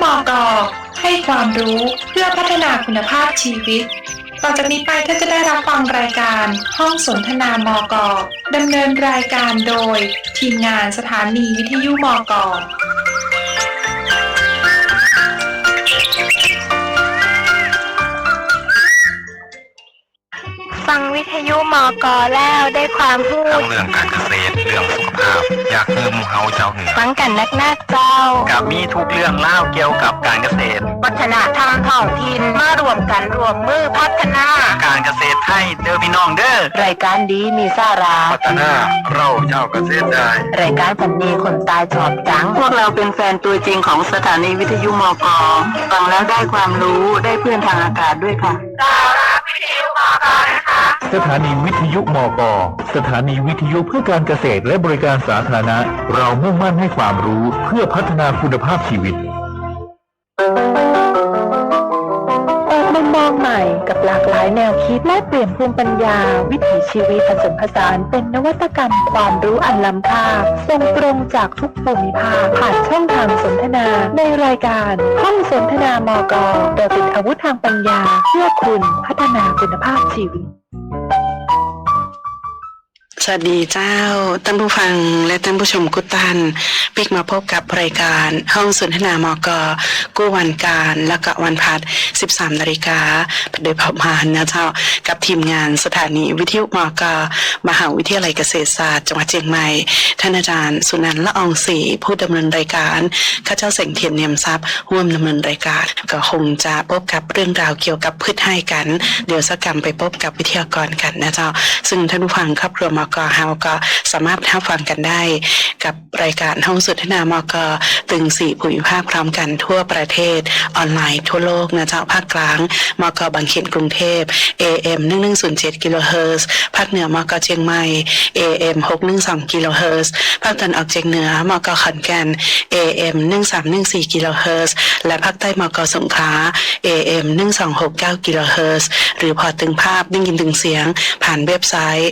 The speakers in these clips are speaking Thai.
วิทยุมกให้ความรู้เพื่อพัฒนาคุณภาพชีวิต ต่อจากนี้ไปท่านจะได้รับฟังรายการห้องสนทนามกดำเนินรายการโดย ทีมงานสถานีวิทยุมกอ วิทยุมอกอแล้วได้ความพูทั้ดงเรื่องการเกษตร เรื่องสุขภาพ อยากเพิ่มเฮาเจ้าเหนือฟังกันนักหน้าเจ้า กับมีทุกเรื่องเล่าเกี่ยวกับการเกษตร วัฒนธรรมท้องถิ่นมารวมกันรวมมือพัฒนา การเกษตรไทยเด้อพี่น้องเด้อรายการดีมีสาระพัฒนาเราเจ้าเกษตรได้รายการคนดีคนตายจอบจัง พวกเราเป็นแฟนตัวจริงของสถานีวิทยุมกฟังแล้วได้ความรู้ได้เพื่อนทางอากาศด้วยค่ะ สถานีวิทยุมกสถานีวิทยุเพื่อการเกษตรและบริการสาธารณะ เรามุ่งมั่นให้ความรู้เพื่อพัฒนาคุณภาพชีวิต องใหม่กับหลากหลายแนวคิดและเปลี่ยนภูมิปัญญา วิถีชีวิตผสมผสานเป็นนวัตกรรมความรู้อันล้ำค่าส่งตรงจากทุกภูมิภาคผ่านช่องทางสนทนา ในรายการห้องสนทนามกโดยติดอาวุธทางปัญญาเพื่อคุณพัฒนาคุณภาพชีวิต สวัสดีเจ้าท่านผู้ฟังและท่านผู้ชมกุตันปิกมาพบกับรายการห้องสนทนามกกู้วันการและก็วันพัด 13 นาฬิกาโดยประมาณนะเจ้ากับทีมงานสถานีวิทยุมกมหาวิทยาลัยเกษตรศาสตร์จังหวัดเชียงใหม่ท่านอาจารย์ สุนันท์ละอองศรีผู้ดำเนินรายการข้าเจ้าเสงเทียนเนียมทรัพย์ร่วมดำเนินรายการก็คงจะพบกับเรื่องราวเกี่ยวกับพืชให้กัน เดี๋ยวสักกรรมไปพบกับวิทยากรกันนะเจ้าซึ่งท่านผู้ฟังครอบครัวมกเฮาก็สามารถรับฟังกันได้ กับรายการห้องสนทนามกตึงสี่ภูมิภาคพร้อมกันทั่วประเทศออนไลน์ทั่วโลกนะเจ้าภาคกลางมกบางเขนกรุงเทพ AM 1107กิโลเฮิรตซ์ภาคเหนือมกเชียงใหม่ AM 612กิโลเฮิรตซ์ภาคตะวันออกเฉียงเหนือมกขอนแก่น AM 1314กิโลเฮิรตซ์และภาคใต้มกสงขลา AM 1269กิโลเฮิรตซ์หรือพอตึงภาพได้ยินตึงเสียง ผ่านเว็บไซต์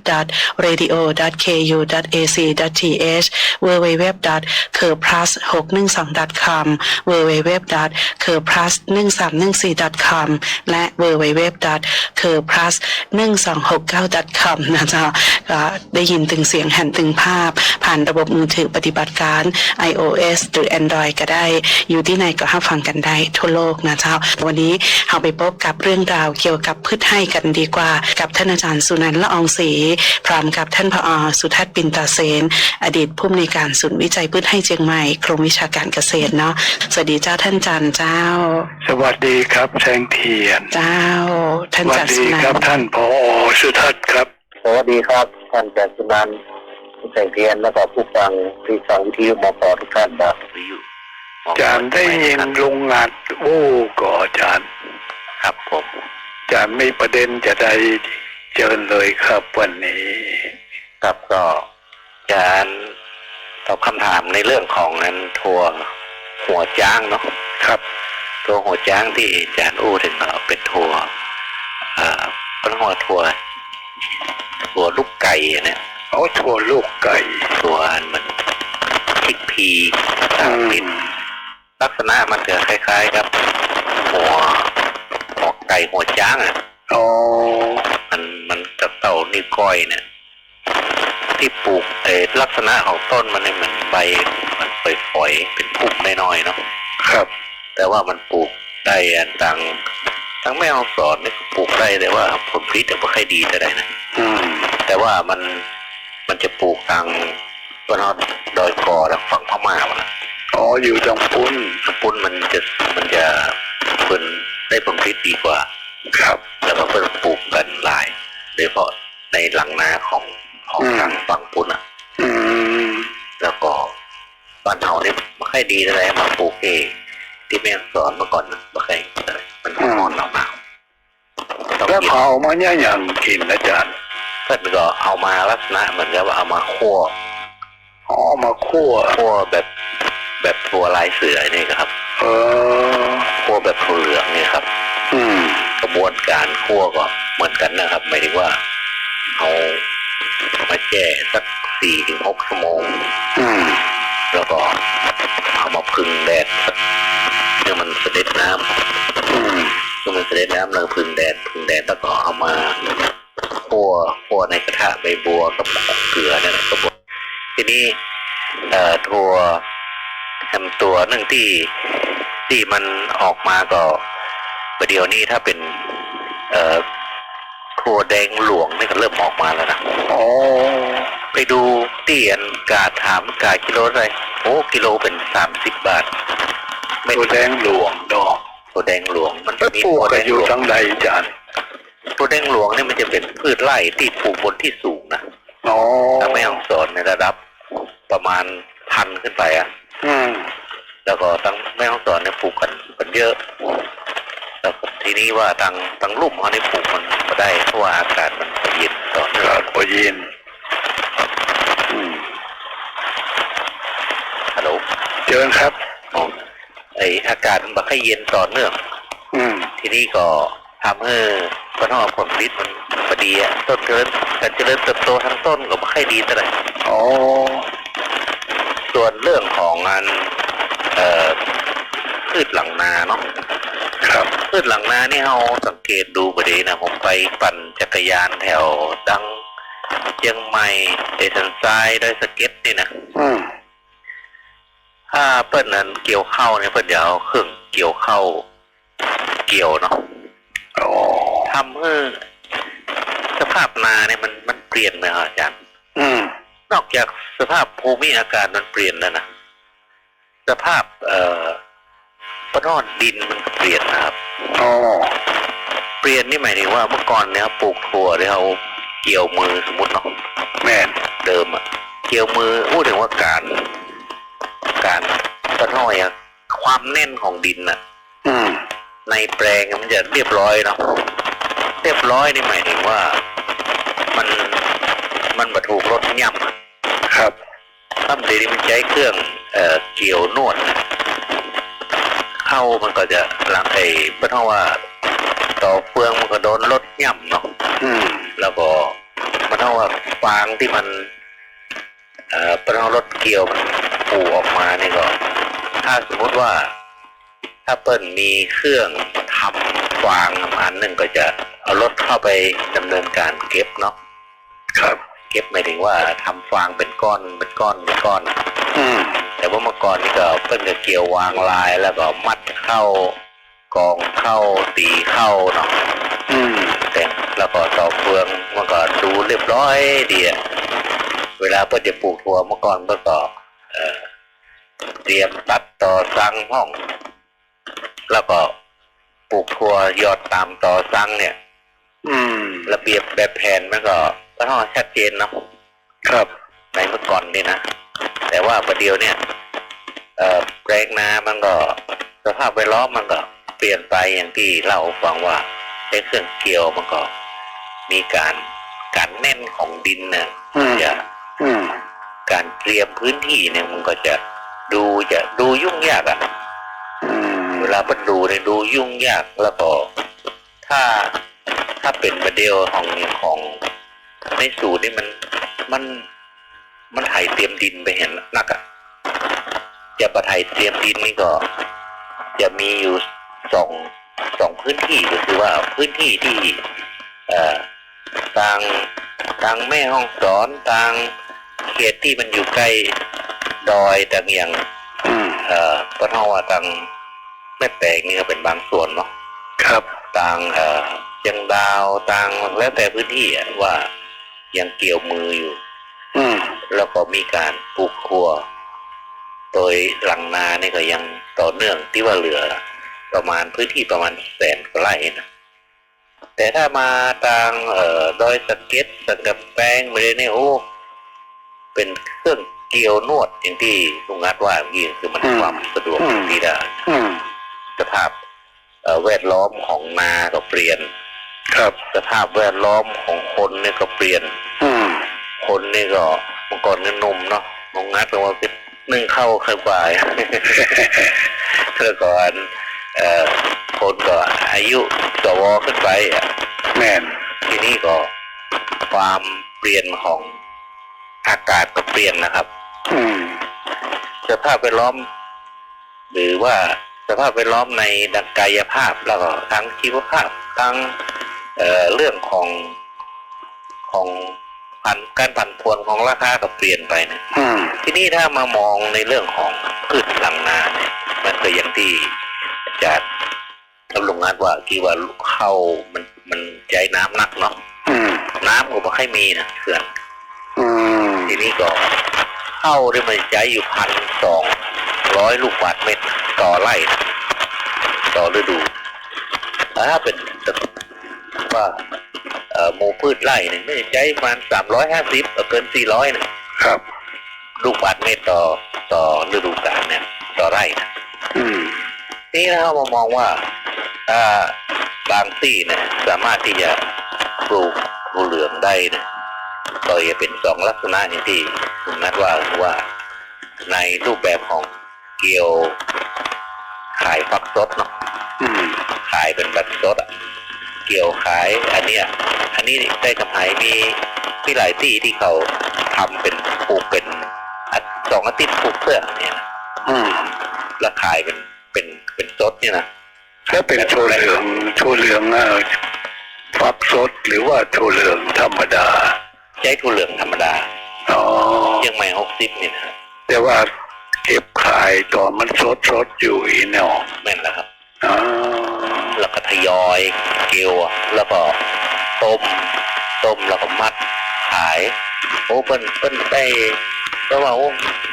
www.radio.ku.ac.th www.kerplus612.com www.kerplus1314.com และ www.kerplus1269.com นะจ๊ะก็ได้ยินตึงเสียงหันตึงภาพ ผ่านระบบมือถือปฏิบัติการ iOS หรือ Android ก็ได้ อยู่ที่ไหนก็ห้าฟังกันได้ทั่วโลกนะเจ้า วันนี้เราไปพบกับเรื่องราวเกี่ยวกับพืชให้กันดีกว่า กับท่านอาจารย์สุนันท์ละอองศรีพร้อมกับท่านผอสุทัศน์ปินตาเซน อดีตผู้อำนวยการศูนย์วิจัยพืชให้เชียงใหม่กรมวิชาการเกษตรเนาะสวัสดีเจ้าท่านอาจารย์เจ้า สวัสดีครับแสงเทียน เจ้า ท่านสวัอาสจารย์ดีสุนันครับท์ท่านผอสุทัศน์ครับ สวัสดีครับท่านอาจารย์สุนันท์แสงเทียนแล้วก็ผู้ฟังที่ฟังวิทยุมปทุกท่านครับอาจารย์ได้ยินลงงานโอ้ก่ออาจารย์ครับผมอาจารย์ไม่ประเด็นจะได้ เจอเลยครับวันนี้ครับก็อาจารย์ตอบคำถามในเรื่องของนั้นทัวหัวจ้างเนาะครับตัวหัวจ้างที่อาจารย์อู้ถึงเนาะเป็นทัวเอ่อเป็นหัวทัวทัวลูกไก่อะเนี่ยเอาถั่วลูกไก่ตัวอันมันชิกพีอืตามปิดมลักษณะมันจะคล้ายๆ กับ หัวหัวไก่หัวจ้างอะอ๋อมันมันกับ เต่านิ้วก้อยเนี่ย ที่ปลูกเออลักษณะของต้นมันเนี่ยเหมือนใบมันเปฝอยๆเป็นพุ่มน้อยๆเนาะครับ แต่ว่ามันปลูกได้อันต่างทั้งแม่เอาสอนนี่ก็ปลูกได้แต่ว่าผลผลิตจะไม่ค่อยดีแต่ได้นะอืม แต่ว่ามันมันจะปลูกทางตัวนอดอยกอทางฝั่งพม่ามันนะอ๋ออยู่ตรงปุ้นสปุ้นมันจะมันจะเพิ่นได้ผลผลิตดีกว่า ครับแล้วก็เพิ่นปลูกกันหลายโด ยเฉพาะในหลังนาของของทางฝั่งปุ้นอะอืมแล้วก็บ้านเฮาเนี่ยไม่ค่อยดีเลยมาปลูกเองที่แม่ฮ่องสอนเมื่อก่อนนะไม่ค่อยเลยมันร้อนหนาวหนาวต้องแล้วกินเขาเอามาเนี่ยอย่างกินอาจารย์เพื่อนก็เอามาลักษณะเหมือนกับว่าเอามาคั่วอ๋อเอามาคั่วคั่วแบบแบบถั่วลายเสือนี่ครับ เออคั่วแบบถั่วเหลืองเนี่ยครับ อืมก ระบวนการคั่วก็เหมือนกันนะครับ หมายถึงว่าเอามาแช่สักสี่ถึงหกชั่วโมงอืมแล้วก็เอามาพึ่งแดดสักเมื่อมันเสด็จน้ำอืมเมื่อมันเสด็จน้ำเราพึ่งแดดพึ่งแดดแล้วก็เอามาคั่วคั่วในกระทะใบบัวกับเกลือนั่นแหละกระบวนทีนี้เอ่อถั่วทำตัวหนึ่งที่ที่มันออกมาก็ ประเดี๋ยวนี้ถ้าเป็นเอ่อถั่วแดงหลวงนี่ก็เริ่มออกมาแล้วนะอ๋อไปดูเตียนกาถามกากิโลเลยโอ้กิโลเป็นสามสิบบาทไม่ตัวแดงหลวงดอกถั่วแดงหลวง มันแล้วมีปลูกถั่วกัแดนงอหยู่ลวงทั้งใดอาจารย์ถั่วแดงหลวงเนี่ยมันจะเป็นพืชไร่ที่ปลูกบนที่สูงนะอ๋อถ้าไม่ต้องสอนในระดับประมาณพันขึ้นไปอะอืมแล้วก็ตั้งแม่ห้องสอนเนี่ยปลูกกันกันเยอะ แล้วก็ทีนี้ว่าทางทางลุ่มเขาเนี่ยปลูกมันก็ได้เพราะว่าอากาศมันเย็นต่อเนื่องกาดพอเย็นอืมฮัลโหลเจอครับอ๋อไออากาศมันบ่ค่อยเย็นต่อเนื่อง อืม ทีนี้ก็ทำให้ต้นหอมผลผลิตมันพอดีอะต้นเจริญการเจริญเติบโตทั้งต้นก็ไม่ค่อยดีเท่าไหร่อ๋อส่วนเรื่องของงานเอ่อพืชหลังนาเนาะ ครับพืชหลังนานี่เราสังเกตดูประเดี๋ยวนะผมไปปั่นจักรยานแถวดังเชียงใหม่เอสันทรายดอยสะเก็ตนี่นะอืมถ้าเปิ้ลนั้นเกี่ยวเข้าวเนี่ยเปิ้ลจะเอาเครื่องเกี่ยวเข้าวเกี่ยวเนาะอ๋อทำให้สภาพนาเนี่ยมันมันเปลี่ยนนะครับอาจารย์อืมนอกจากสภาพภูมิอากาศมันเปลี่ยนแล้วนะสภาพเอ่อ ปนอดดินมันก็เปลี่ยนนะครับอ๋อเปลี่ยนนี่หมายถึงว่าเมื่อก่อนเนี่ยปลูกถั่วเนี่ยเอาเกี่ยวมือสมมติเนาะแม่นเดิมอะเกี่ยวมือพูดถึงว่าการการปนอยอะความแน่นของดินอะอืมในแปลงมันจะเรียบร้อยเนาะเรียบร้อยนี่หมายถึงว่า มันมันบรรทุกรถย่ำอะครับตั้มเดี๋ยวนี้มันใช้เครื่องเอ่อเกี่ยวนวดนะ เข้ามันก็จะหลังไอ้เพราะว่าต่อเฟืองมันก็โดนรถย่ำเนาะอืม แล้วก็มันเท่าว่าฟางที่มัน เอ่อเพราะว่ารถเกี่ยวมันปูออกมาเนี่ยก็ ถ้าสมมติว่า ถ้าเปิ้ลมีเครื่องทำฟางอันหนึ่งก็จะเอารถเข้าไปดำเนินการเก็บเนาะครับ เก็บหมายถึงว่าทำฟางเป็นก้อนเป็นก้อนเป็นก้อน อืม แต่ว่าเมื่อก่อนนี่ก็เพิ่งจะเกี่ยววางลายแล้วก็มัดเข้ากองเข้าตีเข้าเนาะอืมแต่แล้วก็ต่อเฟืองมันก็ดูเรียบร้อยดีอะเวลาเพิ่นจะปลูกถั่วเมื่อก่อนเพิ่นก็เอ่อเตรียมตัดต่อสั่งห้อง แล้วก็ปลูกถั่วยอดตามต่อสั่งเนี่ย อืม ระเบียบแบบแผนมันก็ก็ต้องชัดเจนเนาะครับ ในเมื่อก่อนนี่นะ แต่ว่าประเดี๋ยวเนี่ยเอ่อแปลงนามันก็สภาพแวดล้อมมันก็เปลี่ยนไปอย่างที่เล่าให้ฟังว่าใช้เครื่องเกี่ยวมันก็มีการการแน่นของดินเนี่ยอืมจะอืมการเตรียมพื้นที่เนี่ยมันก็จะดูจะดูยุ่งยากอะอืมเวลามันดูเนี่ยดูยุ่งยากแล้วก็ ถ้าถ้าเป็นประเดียวของของในสูตรนี่มันมัน มันไถเตรียมดินไปเห็นนักอะจะประไถเตรียมดินนี่ก็ จะมีอยู่สองสองพื้นที่ก็คือว่าพื้นที่ที่เอ่อทางทางแม่ห้องสอนทางเขตที่มันอยู่ใกล้ดอยต่างอย่างอืมเอ่อก็เท่าว่าทางแม่แปลงนี่ก็เป็นบางส่วนเนาะครับต่างเอ่อเชียงดาวต่างแล้วแต่พื้นที่อะว่ายังเกี่ยวมืออยู่อืม แล้วก็มีการปลูกครัว โดยหลังนานี่ก็ยังต่อเนื่องที่ว่าเหลือ ประมาณพื้นที่ประมาณแสนกว่าไร่นะแต่ถ้ามาทางเอ่อดอยสะเก็ดสังกับแป้งไปเลยเนี่ยโอ้เป็นเครื่องเกี่ยวนวดอย่างที่ลุงงัดว่าเมื่อกี้คือมันอืมความสะดวกอืมดีได้อืมสภาพเอ่อแวดล้อมของนาก็เปลี่ยน ครับ สภาพแวดล้อมของคนเนี่ยก็เปลี่ยน อืม คนนี่ก็เมื่อก่อนเนี่ยหนุ่มเนาะมองงัดเป็นว่าเป็นนึ่งเข้าเคยบ่ายเมื่อก่อนเอ่อคนก็อายุสวขึ้นไปอะแม่นทีนี้ก็ความเปลี่ยนของอากาศก็เปลี่ยนนะครับ อืมสภาพแวดล้อม หรือว่าสภาพแวดล้อมในดังกายภาพแล้วก็ทั้งชีวภาพทั้งเอ่อเรื่องของของ พันการผันผวนของราคาก็เปลี่ยนไปนะอืมทีนี้ถ้ามามองในเรื่องของพืชหลังนาเนี่ยมันก็อย่างที่อาจารย์ทำลงงานว่ากี่ว่าเข้ามันมันใจน้ำหนักเนาะอืมน้ำก็บอกให้มีนะเขื่อนอืมทีนี้ก็เข้าได้มันใจอยู่พันสองร้อยลูกบาทเมตรต่อไร่นะต่อฤดูแต่ถ้าเป็นว่าเอ่อ หมูพืชไร่หนึ่งไม่ใจประมาณสามร้อยห้าสิบเกินสี่ร้อยนะครับ ลูกบาทเมตรต่อต่อฤดูกาลเนี่ยต่อไร่นะอืมนี่ถ้าเรามามองว่าถ้าบางที่เนี่ยสามารถที่จะปลูกถั่วเหลืองได้เนี่ยก็จะเป็นสองลักษณะอย่างที่คุณนัดว่าคือว่าในรูปแบบของเกียวขายฟักสดเนาะอืมขายเป็นแบบสดอะ เกี่ยวขายอันเนี้ยอันนี้ได้กำไรมีมีหลายที่ที่เขาทำเป็นปลูกเป็นอาทิตย์สองอาทิตย์ปลูกเพื่อเนี่ยนะอืมแล้วขายเป็นเป็นเป็นสดเนี่ยนะแล้วเป็นโชเหลืองโชเหลืองเอ่อฟักสดหรือว่าโชเหลืองธรรมดา ใช้ถั่วเหลืองธรรมดาอ๋อเชียงใหม่หกสิบนี่นะแต่ว่าเก็บขายตอนมันสดสดๆอยู่อีเนาะแม่นแล้วครับอ๋อ แล้วก็ทยอยเกลียวอะแล้วก็ต้มต้มแล้วก็มัดขาย โอ้เปิ้นเปิ้นได้ก็ว่าโอ้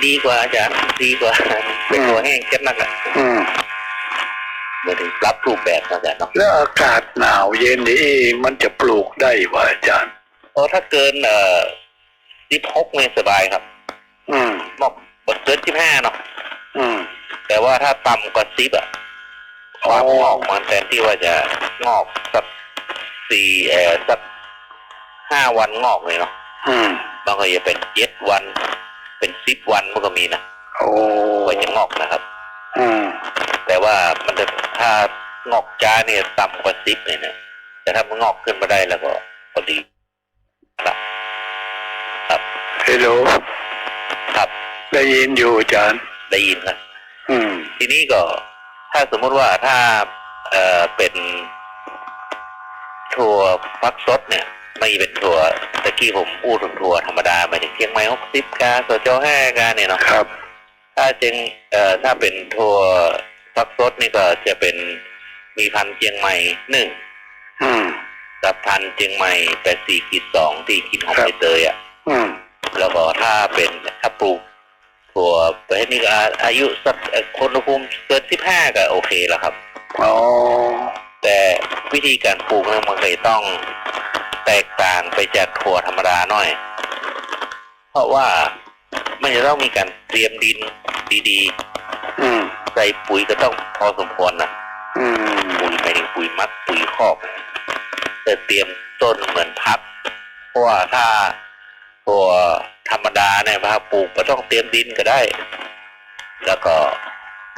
ดีกว่าอาจารย์ดีกว่าเป็นตัวแห้งเจ็บนักอะอืมเหมือนถึงปรับรูปแบบนะอาจารย์เนาะแล้วอากาศหนาวเย็นนี่มันจะปลูกได้วะอาจารย์โอ้ถ้าเกินเอ่อสิบหกเนี่ยสบายครับ อืมบอกบเกินสิบห้าเนาะอืม แต่ว่าถ้าต่ำกว่าสิบอะ ความอ๋องอกมันแทนที่ว่าจะงอกสักสี่เอ่อสักห้าวันงอกเลยเนาะอืมบางก็จะเป็นเจ็ดวัน เป็นสิบวันมันก็มีนะโอ้กว่าจะงอกนะครับ อืม แต่ว่ามันจะถ้างอกจ้าเนี่ยต่ำกว่าสิบเลยนะแต่ถ้ามันงอกขึ้นมาได้แล้วก็พอดีครับครับฮัลโหลครับ ได้ยินอยู่อาจารย์ได้ยินครับอืม ทีนี้ก็ ถ้าสมมุติว่าถ้าเอ่อเป็นถั่วฟักสดเนี่ยไม่เป็นถั่วตะกี้ผมพูดถึงถั่วธรรมดาหมายถึงเชียงใหม่หกสิบกาสจห้ากาเนี่ยเนาะครับ ถ้าจึงเอ่อถ้าเป็นถั่วฟักสดนี่ก็จะเป็นมีพันธุ์เชียงใหม่หนึ่งอืมกับพันธุ์เชียงใหม่แปดสี่ขีดสองที่กินของครับใบเตยอะอืมแล้วก็ถ้าเป็นถ้าปลูก ถั่วประเภทนี้ก็อาอายุสักเอ่อคนอุณหภูมิเกินสิบห้าก็โอเคแล้วครับอ๋อแต่วิธีการปลูกเนี่ยมันก็จะต้องแตกต่างไปจากถั่วธรรมดาหน่อย เพราะว่ามันจะต้องมีการเตรียมดินดีอืมๆใส่ปุ๋ยก็ต้องพอสมควรนะอืมปุ๋ยหมายถึงปุ๋ยมัดปุ๋ยคอกแต่เตรียมต้นเหมือนพับ เพราะว่าถ้า ตัวธรรมดาเนี่ยถ้าปลูกก็ต้องเตรียมดินก็ได้ แล้วก็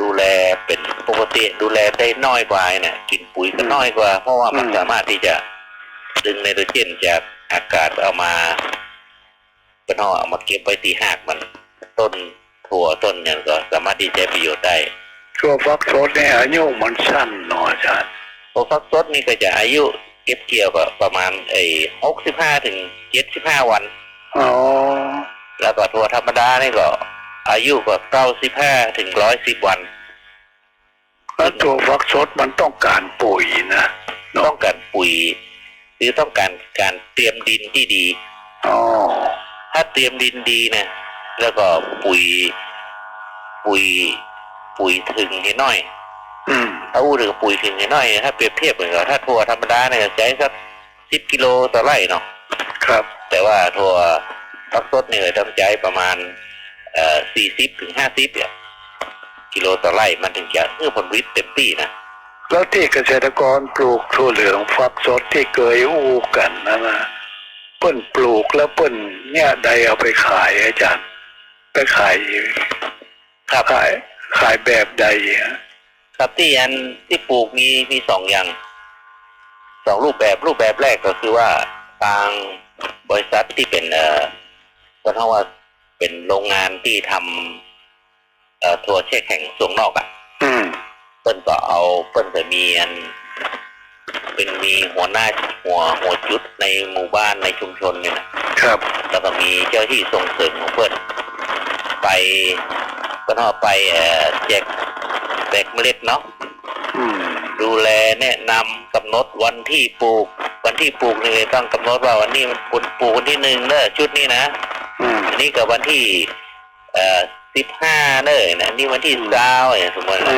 ดูแลเป็นปกติดูแลได้น้อยกว่าเนี่ยกินปุ๋ยก็น้อยกว่า เพราะว่ามันอืมสามารถที่จะดึงไนโตรเจนจากอากาศเอามาเป็นห่อเอามาเก็บไว้ที่หากมัน ต้นถั่วต้นเนี่ยก็สามารถที่จะใช้ประโยชน์ได้ช่วฟักสดเนี่ยอายุมันสั้นเนาะอาจารย์โอฟักซดนี่ก็จะอายุเก็บเกี่ยวก็ประมาณไอ้หกสิบห้าถึงเจ็ดสิบห้าวัน อ๋อแล้วก็ถั่วธรรมดานี่ก็ อายุก็เก้าสิบห้าถึงร้อยสิบวัน แล้วตัวฟักสดมันต้องการปุ๋ยนะเนาะต้องการปุ๋ย หรือต้องการการเตรียมดินที่ดีอ๋อถ้าเตรียมดินดีเนี่ยแล้วก็ปุ๋ย ปุ๋ย ปุ๋ยถึงให้น้อยอืมถ้าอู้ถึงปุ๋ยถึงน้อยๆถ้าเปรียบเทียบเหมือนกับถ้าถั่วธรรมดาเนี่ยใช้สักสิบกิโลต่อไร่เนาะครับ แต่ว่าถั่วฟักสดเนี่ยต้องใช้ประมาณเอ่อสี่สิบถึงห้าสิบเนี่ยกิโลต่อไร่มันถึงจะเพื่อผลผลิตเต็มที่นะแล้วที่เกษตรกรปลูกถั่วเหลืองฟักสดที่เคยอู้กันนะนะเปิ้นปลูกแล้วเปิ้นเนี่ยใดเอาไปขายอาจารย์ ไปขายครับขายขายแบบใดอะครับที่อันที่ปลูกมีมีสองอย่างสองรูปแบบรูปแบบแรกก็คือว่าทาง บริษัทที่เป็นเอ่อก็เท่าว่าเป็นโรงงานที่ทำเอ่อทัวร์แช่แข็งส่งนอกอะ่ะอืมเปิ้นก็เอาเปิ้นจะมีอันเป็นมีหัวหน้าหัวหัวจุดในหมู่บ้านในชุมชนเนี่ยนะครับ แล้วก็มีเจ้าที่ส่งเสริมของเปิ้นไปเปิ้นเอาไปเอ่อแจกแจกเมล็ดเนาะอืม ดูแลแนะนำกำหนดวันที่ปลูก วันที่ปลูกนี่ต้องกำหนดว่าวันนี้มันปลูกวันที่หนึ่งเนอะชุดนี้นะอันนี้กับวันที่เอ่อสิบห้าเนอะนะนี่วันที่เก้าอย่างสมมติอืนะ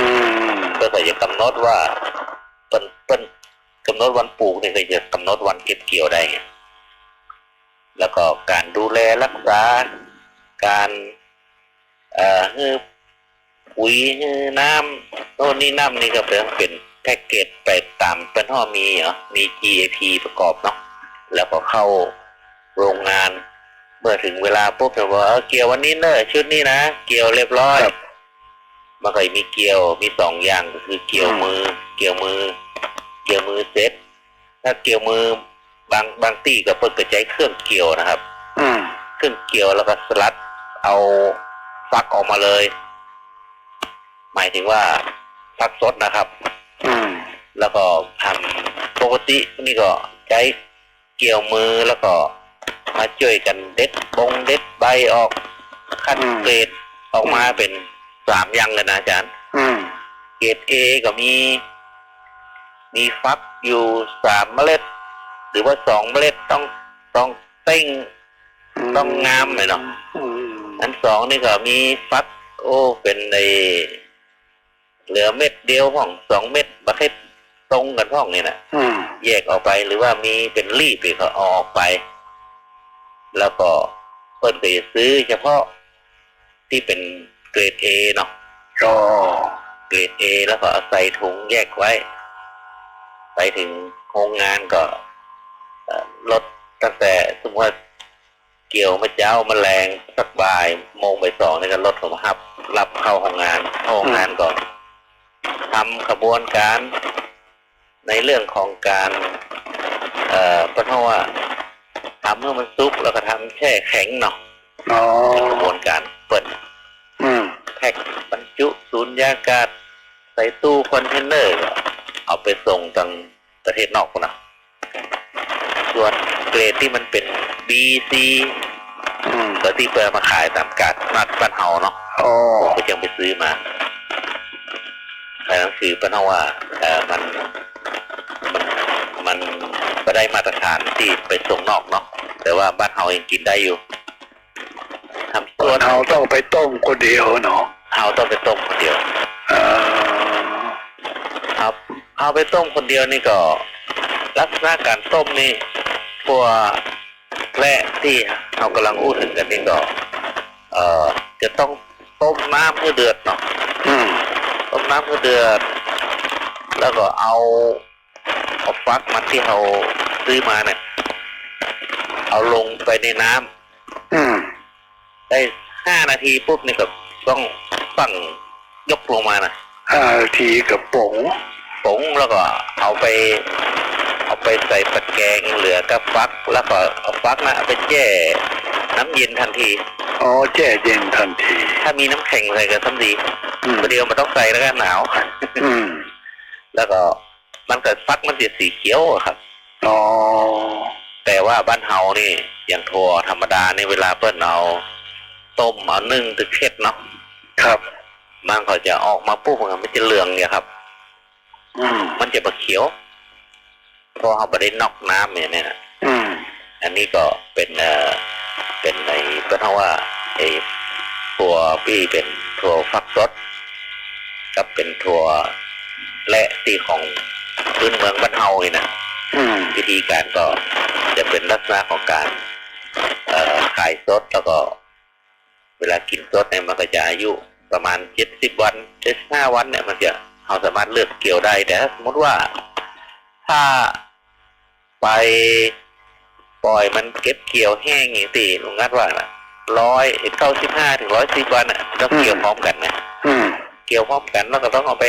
มก็จะกำหนดว่าเปิ้นเปิ้นกำหนดวันปลูกนี่ก็จะกำหนดวันเก็บเกี่ยวได้ แล้วก็การดูแลรักษาการ เอ่อฮือ ปุ๋ยฮือน้ำโน่นนี่น้ำนี่ก็เป็นเป็นแพ็กเกจไปตามเป็นห่อมีเหรอมี GAP ประกอบเนาะแล้วก็เข้าโรงงาน เมื่อถึงเวลาปุ๊บจะบอกเออเกี่ยววันนี้เนอะชุดนี้นะเกี่ยวเรียบร้อยครับมันก็มีเกี่ยวมีสองอย่างก็คือเกี่ยวมือ เกี่ยวมือ เกี่ยวมือเซ็ตถ้าเกี่ยวมือบางบางที่ก็เปิดกระจายเครื่องเกี่ยวนะครับ อืมเครื่องเกี่ยวแล้วก็สลัดเอาฟักออกมาเลย หมายถึงว่าฟักสดนะครับ อืม แล้วก็ทำปกตินี่ก็ใช้เกี่ยวมือแล้วก็มาช่วยกันเด็ดบงเด็ดใบออกคัดเกรดออกมาเป็นสามอย่างเลยนะอาจารย์อืมเกรดเอก็มี มีฟักอยู่สามเมล็ด หรือว่าสองเมล็ดต้องต้องเต้งต้องงามหน่อยเนาะอืมอันสองนี่ก็มีฟัก โอ้เป็นใน เหลือเม็ดเดียวของสองเม็ดบักเฮ็ดตรงกันพ่องนี่นะอืมแยกออกไปหรือว่ามีเป็นรีบอีกก็เอาออกไป แล้วก็เปิ้นไปซื้อเฉพาะที่เป็นเกรดเอเนาะอ๋อเกรดเอแล้วก็เอาใส่ถุงแยกไว้ ไปถึงโรงงานก็เอ่อลดตั้งแต่สมมติว่าเกี่ยวมาเจ้ามาแรงสักบ่ายโมงบ่ายสองนี่ก็ลดผมรับรับเข้าโรงงานเข้าโรงงานก่อน ทำขบวนการในเรื่องของการเอ่อเพราะว่าทำเมื่อมันซุกแล้วก็ทำแช่แข็งเนาะอ๋อเป็นกระบวนการเปิดอืมแพ็คบรรจุสูญญากาศ ใส่ตู้คอนเทนเนอร์ก็เอาไปส่งทางประเทศนอกนะส่วนเกรดที่มันเป็น B C อืมก็ที่เปิดมาขายตามกาดนัดบ้านเฮาเนาะอ๋อผมก็ยังไปซื้อมาแต่ หนังสือบ้านเฮาว่าเออมันมันมันก็ได้มาตรฐานที่ไปส่งนอกเนาะแต่ว่าบ้านเฮายังกินได้อยู่ทำส่วนเราต้องไปต้มคนเดียวเนาะเฮาต้องไปต้มคนเดียวอ่าครับเอาไปต้มคนเดียวนี่ก็ลักษณะการต้มนี่ตัวแร่ที่เรากำลังอู้ถึงกันนี่ก็เอ่อจะต้องต้มน้ำเพื่อเดือดเนาะอืม ต้มน้ำเพื่อเดือด แล้วก็เอาเอาฟักมันที่เราซื้อมาเนี่ย เอาลงไปในน้ำอืมได้ห้านาทีปุ๊บนี่ก็ต้องตั้งยกลงมานะห้านาทีกับผงผงแล้วก็เอาไป เอาไปใส่ตะแกรงเหลือกับฟัก แล้วก็เอาฟักนะเอาไปแช่ น้ำเย็นทันที อ๋อแช่เย็นทันที ถ้ามีน้ำแข็งใส่ก็ทำดีอืม ประเดี๋ยวมันต้องใส่แล้วก็หนาว อืมแล้วก็มันก็ฟักมันจะสีเขียวอะครับ อ๋อแต่ว่าบ้านเฮานี่อย่างถั่วธรรมดานี่เวลาเปิ้นเอาต้มเอานึ่งตึกเค็ดเนาะครับ มันก็จะออกมาปุ๊บมันจะเหลืองเนี่ยครับ อืมมันจะบะเขียวเพราะเขาไม่ได้นอกน้ำเนี่ยนะ อืมอันนี้ก็เป็นเอ่อ เป็นในก็เท่าว่าไอ้ถั่วพี่เป็นถั่วฟักสดกับเป็นถั่วและตีของพื้นเมืองบ้านเฮานี่นะอืมวิธีการก็จะเป็นลักษณะของการเอ่อขายสดแล้วก็ เวลากินสดเนี่ยมันก็จะอายุประมาณเจ็ดสิบวันเจ็ดห้าวันเนี่ยมันจะเราสามารถเลือกเกี่ยวได้แต่ถ้าสมมติว่าถ้าไป ปล่อยมันเก็บเกี่ยวแห้งอย่างตีลุงงัดว่าร้อยเก้าสิบห้าถึงร้อยสิบวันอะต้องเกี่ยวพร้อมกันนะอืมเกี่ยวพร้อมกันแล้วก็ต้องเอาไป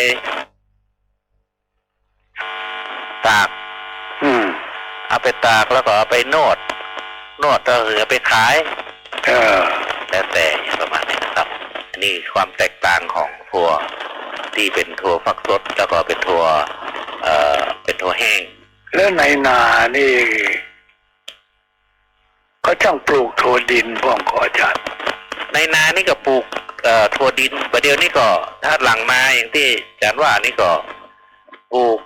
ตากอืมเอาไปตากแล้วก็เอาไปนวดนวดแล้วถึงเอาไปขายเออแล้วแต่อย่างประมาณนี้นะครับอันนี้ความแตกต่างของถั่วที่เป็นถั่วฟักสดแล้วก็เป็นถั่วเอ่อเป็นถั่วแห้ง แล้วในนานี่ เขาช่างปลูกถั่วดินพ่องขออาจารย์ในนานี่ก็ปลูกเอ่อถั่วดินประเดี๋ยวนี้ก็ถ้าหลังนาอย่างที่อาจารย์ว่านี่ก็ปลูก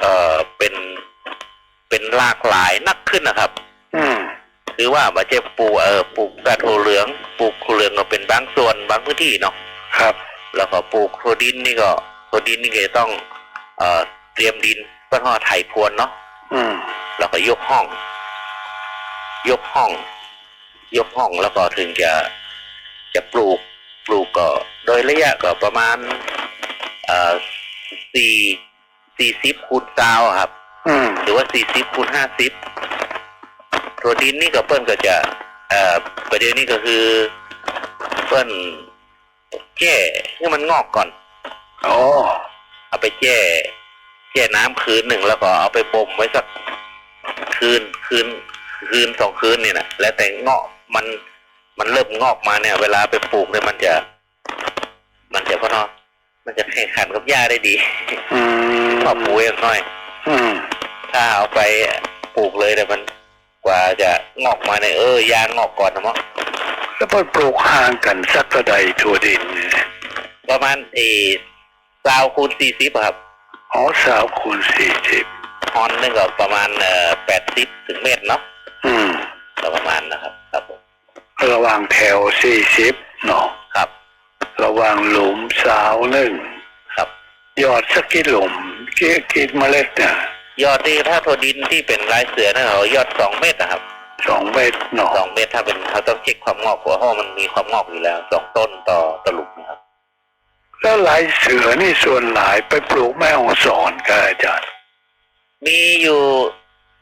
เอ่อเป็นเป็นหลากหลายนักขึ้นนะครับ อืมคือว่ามาจะปลูกเออปลูกกระถั่วเหลืองปลูกถั่วเหลืองก็เป็นบางส่วนบางพื้นที่เนาะครับ แล้วก็ปลูกถั่วดินนี่ก็ถั่วดินนี่ก็จะต้องเอ่อเตรียมดินเพื่อห่อไถพรวนเนาะอืมแล้วก็ยกห้อง ยกห้อง ยกห้องแล้วก็ถึงจะจะปลูกปลูกก็ โดยระยะก็ประมาณเอ่อสี่สี่สิบคูณซาวอะครับอืมหรือว่าสี่สิบคูณห้าสิบตัวดินนี่ก็เปิ้ลก็จะเอ่อประเดี๋ยวนี้ก็คือเปิ้ลแก้ให้มันงอกก่อนอ๋อเอาไปแก้แก้น้ำคืนหนึ่งแล้วก็เอาไปบ่มไว้สักคืนคืน คืนสองคืนเนี่ยนะแล้วแต่เงาะมันมันเริ่มงอกมาเนี่ย เวลาไปปลูกเนี่ยมันจะ มันจะพ่อเนอะมันจะแข่งขันกับหญ้าได้ดีอืมพอปลูกเองหน่อยอืมถ้าเอาไปปลูกเลยแต่ยมันกว่าจะงอกมาเนี่ยเออยางอกก่อนนะมั้งแล้วเพิ่นปลูกห่างกันสักกระไดถั่วดินเนี่ยประมาณเอสาวคูณสี่สิบครับอ๋อสาวคูณสี่สิบฮอนนึงก็ประมาณเอ่อแปดสิบถึงเมตรเนาะ นะครับ ครับผมระหว่างแถวสี่สิบเนาะครับ ระหว่างหลุมสาวหนึ่งครับ ยอดสักกี่หลุมกี่กี่เมล็ดเนี่ยยอดที่ถ้าถั่วดินที่เป็นลายเสือนั่นเขายอดสองเมตรนะครับสองเม็ดเนาะสองเมตรถ้าเป็นเขาต้องเช็คความงอกหัวห้อมันมีความงอกอยู่แล้วสองต้นต่อตอหลุมนะครับ แล้วลายเสือนี่ส่วนหลายไปปลูกแม่ฮ่องสอนกันอาจารย์ มีอยู่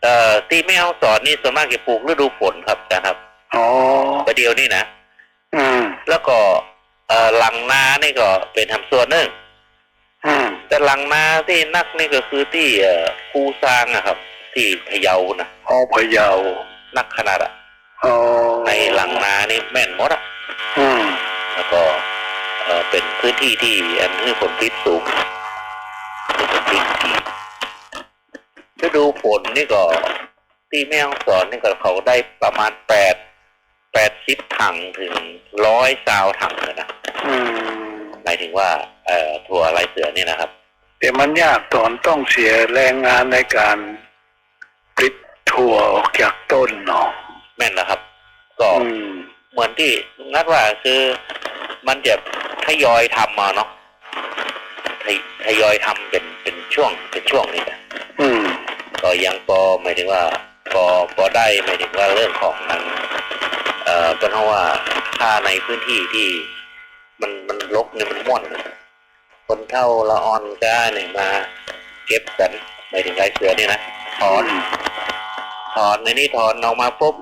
เอ่อที่แม่ฮ่องสอนนี่ส่วนมากจะปลูกฤดูฝนครับอาจารย์ครับอ๋อประเดียวนี่นะอืม แล้วก็เอ่อหลังนานี่ก็เป็นทำส่วนหนึ่งอืม แต่หลังนาที่นักนี่ก็คือที่เอ่อคูซางอะครับ ที่พะเยานะอ๋อพะเยานักขนาดอะอ๋อในหลังนานี่แม่นหมดอะอืม แล้วก็เอ่อเป็นพื้นที่ที่อันนี้ผลผลิตสูงเป็นผลผลิตที่ ฤดูฝนนี่ก็ที่แม่ฮ่องสอนนี่ก็เขาได้ประมาณแปดแปดสิบถังถึงร้อยซาวถังเลยนะอืมหมายถึงว่าเอ่อถั่วลายเสือเนี่ยนะครับ แต่มันยากตอนต้องเสียแรงงานในการปลิดถั่วออกจากต้นเนาะแม่นนะครับ ก็อืมเหมือนที่นัดว่าคือมันจะทยอยทำมาเนาะทยทยอยทำเป็นเป็นช่วงเป็นช่วงนี่นะอืม ก็ยังพอหมายถึงว่าพอพอได้หมายถึงว่าเรื่องของนั้นเอ่อเป็นเพราะว่าถ้าในพื้นที่ที่มันมันรกเนี่ยมันม่วนนะคนเท่าละออนก้าเนี่ยมา เก็บกันหมายถึงไรเสือเนี่ยนะถอนถอนในนี้ถอนออกมาปุ๊บ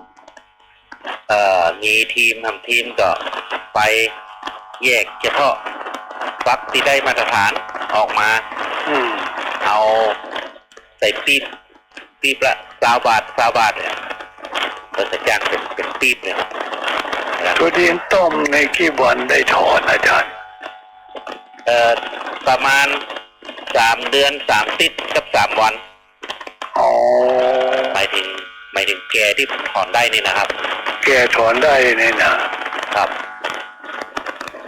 เอ่อมีทีมทำทีมก็ไปแยกเฉพาะฟักที่ได้มาตรฐานออกมาอืมเอาใส่ปี๊บ ปี๊บละสาวบาทสาวบาทเนี่ยเราจะจ้างเป็นเป็นปี๊บเนี่ยนะครับถั่วดินต้มในกี่วันได้ถอนอาจารย์ เอ่อประมาณสามเดือนสามติดกับสามวันอ๋อหมายถึงหมายถึงแกที่ถอนได้นี่นะครับ แกถอนได้เนี่ยนะครับ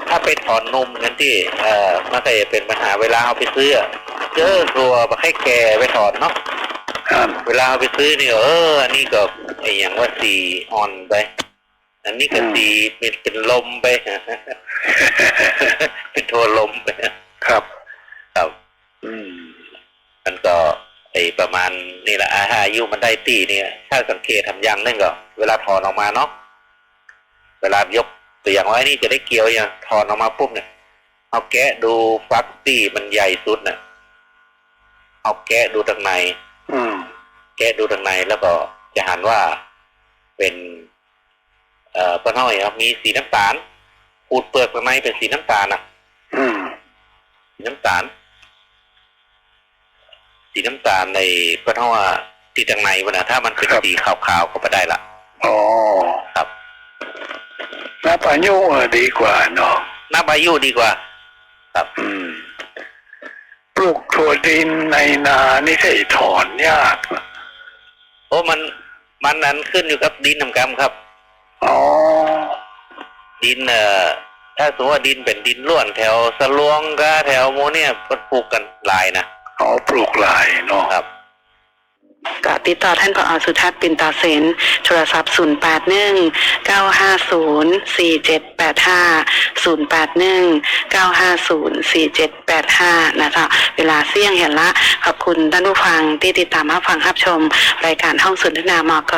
ถ้าไปถอนนมนั้นที่ เอ่อมันก็จะเป็นปัญหาเวลาเอาไปซื้ออะเจอกลัวมาให้แกไปถอนเนาะนั่น เวลาเอาไปซื้อนี่ก็เอออันนี้ก็ไออย่างว่าสีอ่อนไป อันนี้ก็สีเป็นเป็นลมไปเป็นโทนลมไปครับ ครับ อืมประมาณนี่แหละอาอายุมันได้ตีเนี่ย ถ้าสังเกตทำอยังนึงก็เวลาถอนออกมาเนาะเวลายกตัวอย่างว่าไอ้นี่จะได้เกี่ยวอย่างถอนออกมาปุ๊บเนี่ยเอาแกะดูฟักตีมันใหญ่สุดน่ะเอาแกะดูทางในอืม แกะดูทางในแล้วก็จะหันว่าเป็นเอ่อป้าน้อยครับ มีสีน้ำตาลขูดเปลือกข้างในเป็นสีน้ำตาลนะอืมสีน้ำตาล สีน้ำตาลในป้าน้อยที่ทางในมันนะถ้ามันเป็นครับสีขาวๆก็ไปได้ละอ๋อครับน้ำปลายุเออดีกว่าเนาะน้ำอายุดีกว่า ครับ อืม ปลูกถั่วดินในนานี่ใช่ถอนยาก นะโอ้มันมันนั้นขึ้นอยู่กับดินทำกรรมครับ อ๋อ ดินเอ่อถ้าสมมติว่าดินเป็นดินล้วนแถวสะลวงก็แถวโมเนี่ยมันปลูกกันหลายนะอ๋อปลูกหลายเนาะครับ ก็ติดต่อท่านผอสุทัศน์ปินตาเสนโทรศัพท์ 0 8 1 9 5 0 4 7 8 5 0 8 1 9 5 0 4 7 8 5 นะคะ เวลาเสี่ยงเห็นละ ขอบคุณท่านผู้ฟังที่ติดตามรับฟังรับชม รายการห้องสนทนามก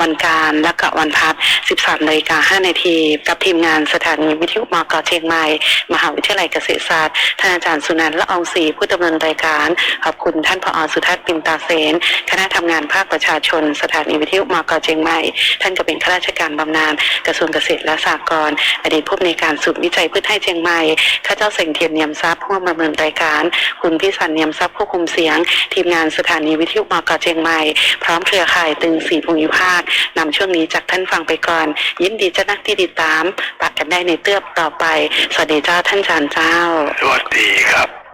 วันการและก็วันพัด13นาฬิกา5นาทีกับทีมงานสถานีวิทยุมกเชียงใหม่ มหาวิทยาลัยเกษตรศาสตร์ท่านอาจารย์สุนันท์ละอองศรีผู้ดำเนินรายการ ขอบคุณท่านผอสุทัศน์ปินตาเสนคณะทำงานภาคประชาชน สถานีวิทยุมกเชียงใหม่ ท่านก็เป็นข้าราชการบำนาญกระทรวงเกษตรและสหกรณ์อดีตผู้อำนวยการศูนย์วิจัยพืชไทยเชียงใหม่ข้าเจ้าเสงเทียนเนียมทรัพย์ผู้ดำเนินรายการ คุณพิสันเนียมทรัพย์ควบคุมเสียง ทีมงานสถานีวิทยุมกเชียงใหม่ พร้อมเครือข่ายตึงสีภูมิภาคนำช่วงนี้จากท่านฟังไปก่อน ยินดีจะนักที่ติดตามปากกันได้ในเตือบต่อไป สวัสดีเจ้าท่านจารย์เจ้าสวัสดีครับ